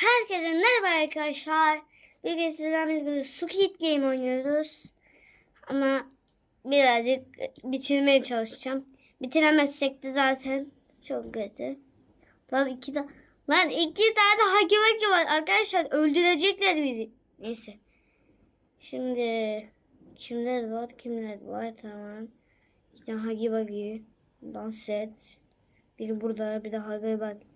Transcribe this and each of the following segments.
Herkese merhaba arkadaşlar. Bugün sizlerle birlikte Squid Game oynuyoruz. Ama birazcık bitirmeye çalışacağım. Bitiremezsek de zaten çok kötü. Lan iki de Lan iki tane haki vaki var arkadaşlar. Öldürecekler bizi. Neyse. Şimdi kimler var kimler var tamam. İşte hagi vaki. Dans et. Biri burada bir de hagi vaki.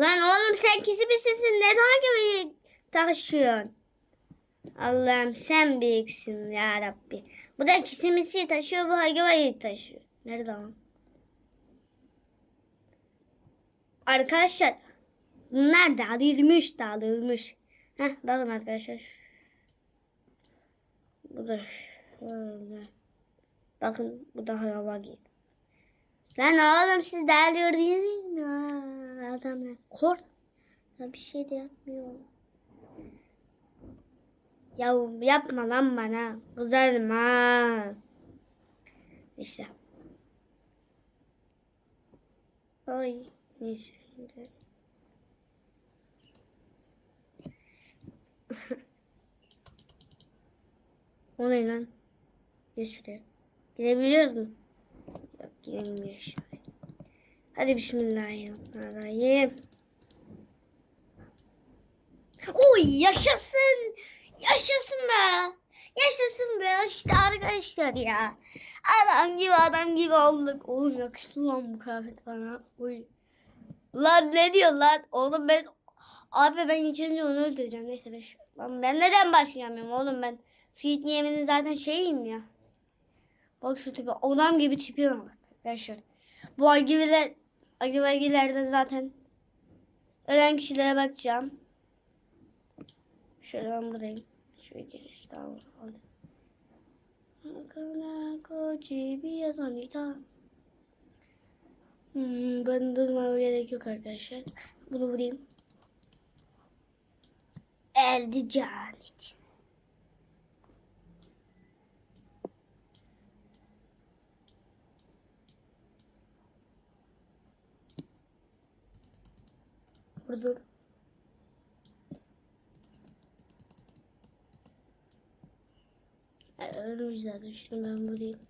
Lan oğlum sen kisi misin? Neden gibi taşıyorsun? Allah'ım sen büyüksün ya Rabbi. Bu da kisimisi taşıyor bu Hagava'yı taşıyor. Nerede lan? Arkadaşlar bunlar dağılmış dağılmış. Heh bakın arkadaşlar. Bu da şöyle. Bakın bu da Hagava'yı. Lan oğlum siz dağılıyor değiliz mi? Kork. Ya bir şey de yapmıyor. Ya yapma lan bana. Kızarma. İşte. Ay neyse. o ne lan? Gel şuraya. Girebiliyoruz mu? Yok giremiyor şimdi. Hadi bismillahirrahmanirrahim. Oy yaşasın. Yaşasın be. Yaşasın be işte arkadaşlar ya. Adam gibi adam gibi olduk. Oğlum yakıştı lan bu kıyafet bana. Oy. Lan ne diyor lan? Oğlum ben Abi ben ilk onu öldüreceğim. Neyse ben şu... Lan ben neden başlayamıyorum oğlum ben. Sweet Niyemen'in zaten şeyiyim ya. Bak şu tipi. Adam gibi tipi var. Arkadaşlar. Bu argiviler argivagilerde zaten ölen kişilere bakacağım. Şöyle ben buradayım. Şöyle giriş daha alayım. Hmm, ben durmama gerek yok arkadaşlar. Bunu vurayım. Elde can için. Yani ölmüş zaten. Şunu ben vurayım.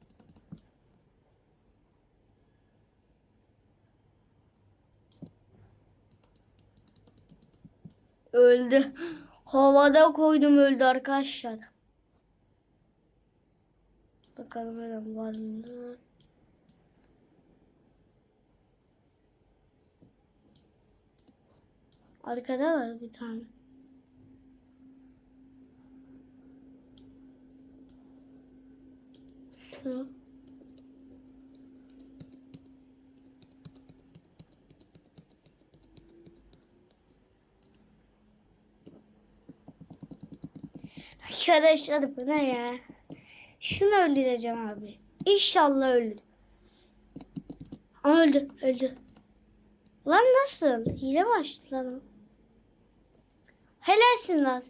Öldü. Havada koydum öldü arkadaşlar. Bakalım öyle var mı? Arkada var bir tane. Şu. Arkadaşlar bu ne ya? Şunu öldüreceğim abi. İnşallah ölür. Aa, öldü, öldü. Lan nasıl? Hile mi açtı lan? Helalsin lan.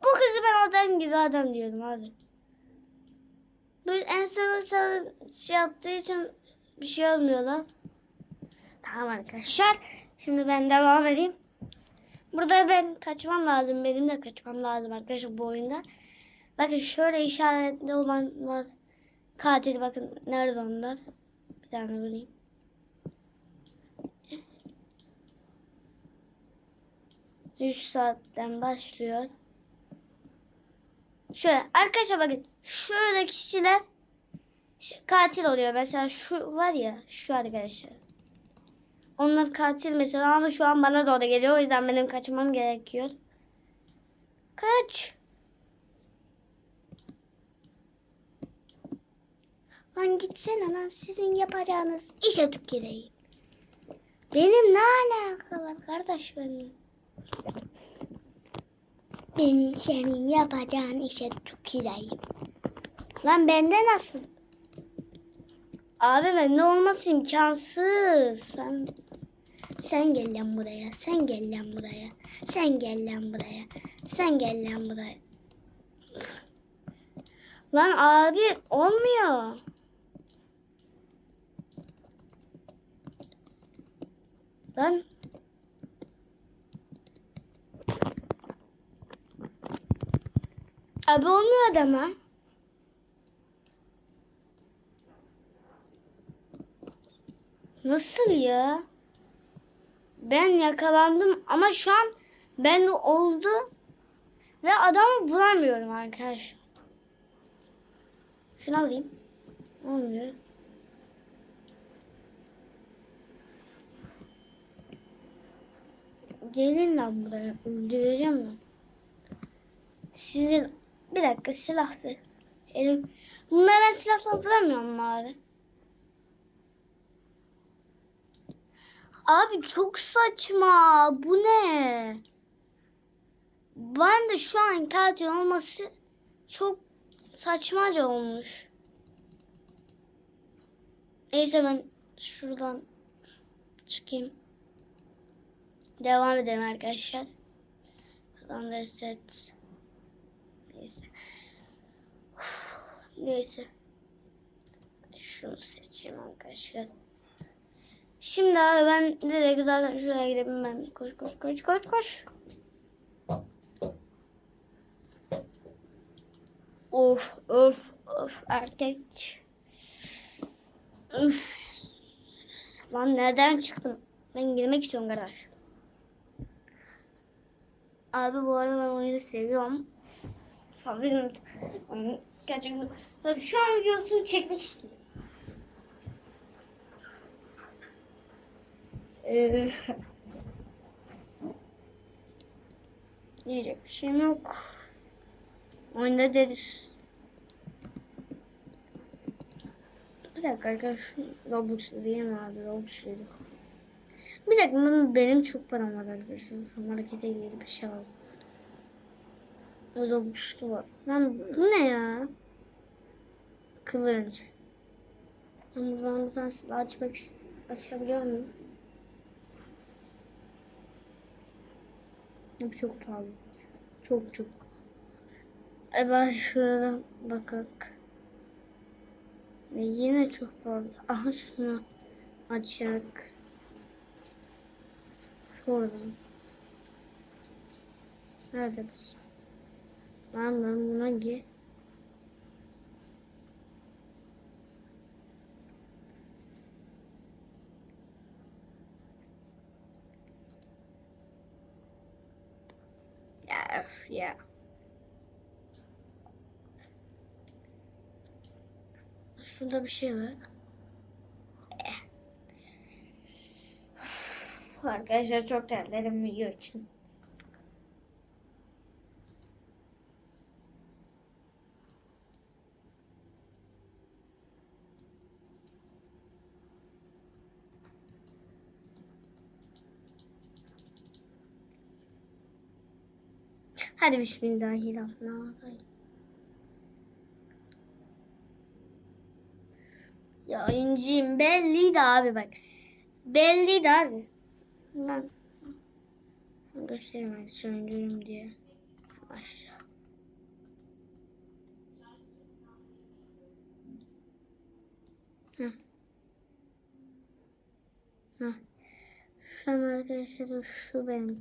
Bu kızı ben adam gibi adam diyordum abi. Dur en sen şey yaptığı için bir şey olmuyor lan. Tamam arkadaşlar. Şimdi ben devam edeyim. Burada ben kaçmam lazım. Benim de kaçmam lazım arkadaşlar bu oyunda. Bakın şöyle işaretli olanlar katil bakın nerede onlar? Bir tane vurayım. Üç saatten başlıyor. Şöyle arkadaşlar bakın şöyle kişiler katil oluyor. Mesela şu var ya şu arkadaşlar. Onlar katil mesela ama şu an bana doğru geliyor. O yüzden benim kaçmam gerekiyor. Kaç. Lan gitsene lan sizin yapacağınız işe tüküreyim. Benim ne alaka var kardeş benim? Benim senin yapacağın işe tüküreyim. Lan bende nasıl? Abi ben ne olması imkansız. Sen sen gel lan buraya. Sen gel lan buraya. Sen gel lan buraya. Sen gel lan buraya. Lan abi olmuyor. Lan Abi olmuyor adama. Nasıl ya? Ben yakalandım ama şu an ben oldu ve adamı bulamıyorum arkadaşlar. Şunu alayım. Olmuyor. Gelin lan buraya. Öldüreceğim ben. Sizin bir dakika silah ver. Elim. Bunları ben silahla vuramıyorum abi. Abi çok saçma. Bu ne? Ben de şu an katil olması çok saçmaca olmuş. Neyse ben şuradan çıkayım. Devam edelim arkadaşlar. Şuradan reset. Neyse. Uf, Neyse. Şunu seçeyim arkadaşlar. Şimdi abi ben direkt zaten şuraya gidelim ben. Koş koş koş koş koş. Of of of erkek. Üf. Lan nereden çıktım? Ben girmek istiyorum garaj. Abi bu arada ben oyunu seviyorum. Favorim gerçekten. Şu an videosunu çekmek istiyorum. Ee, diyecek bir şeyim yok. Oyunda deriz. Bir dakika arkadaşlar değil mi abi Roblox dedim. Bir dakika benim, çok param var arkadaşlar. Şu markete girip bir şey aldım. Roblox'u var. Lan bu ne ya? Kılınç. Ben buradan bir tane silah açmak açabiliyor muyum? Bu çok pahalı. Çok çok. Ben şuradan bakak. Ve yine çok pahalı. Aha şunu açak. Şuradan. Nerede biz? Ben ben buna gi. Ya. Şurada bir şey var. Eh. Arkadaşlar çok terledim video için. Hadi bismillahirrahmanirrahim. Ya inciyim belliydi abi bak. Belliydi abi. Ben göstereyim hadi söndüreyim diye. Aşağı. Heh. Heh. Şu an arkadaşlar şu benim.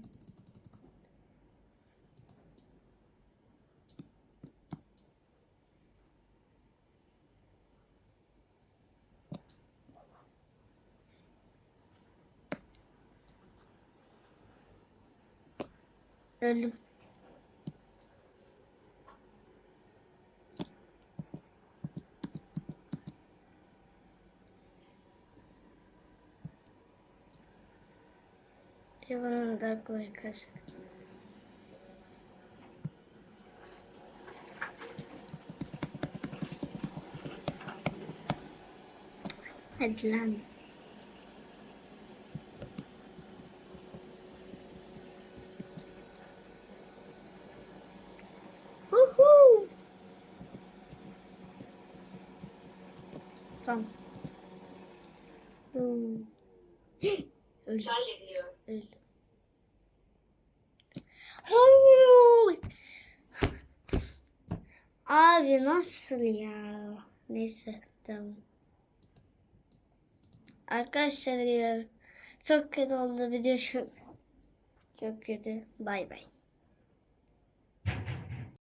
Öldüm. Da koy kaç. Hadi lan. Woohoo! Tamam. Hmm. Öldü. hallediyor. Öldü. Hayır. Abi nasıl ya? Neyse tamam. Arkadaşlar ya çok kötü oldu video şu. Çok kötü. Bay bay.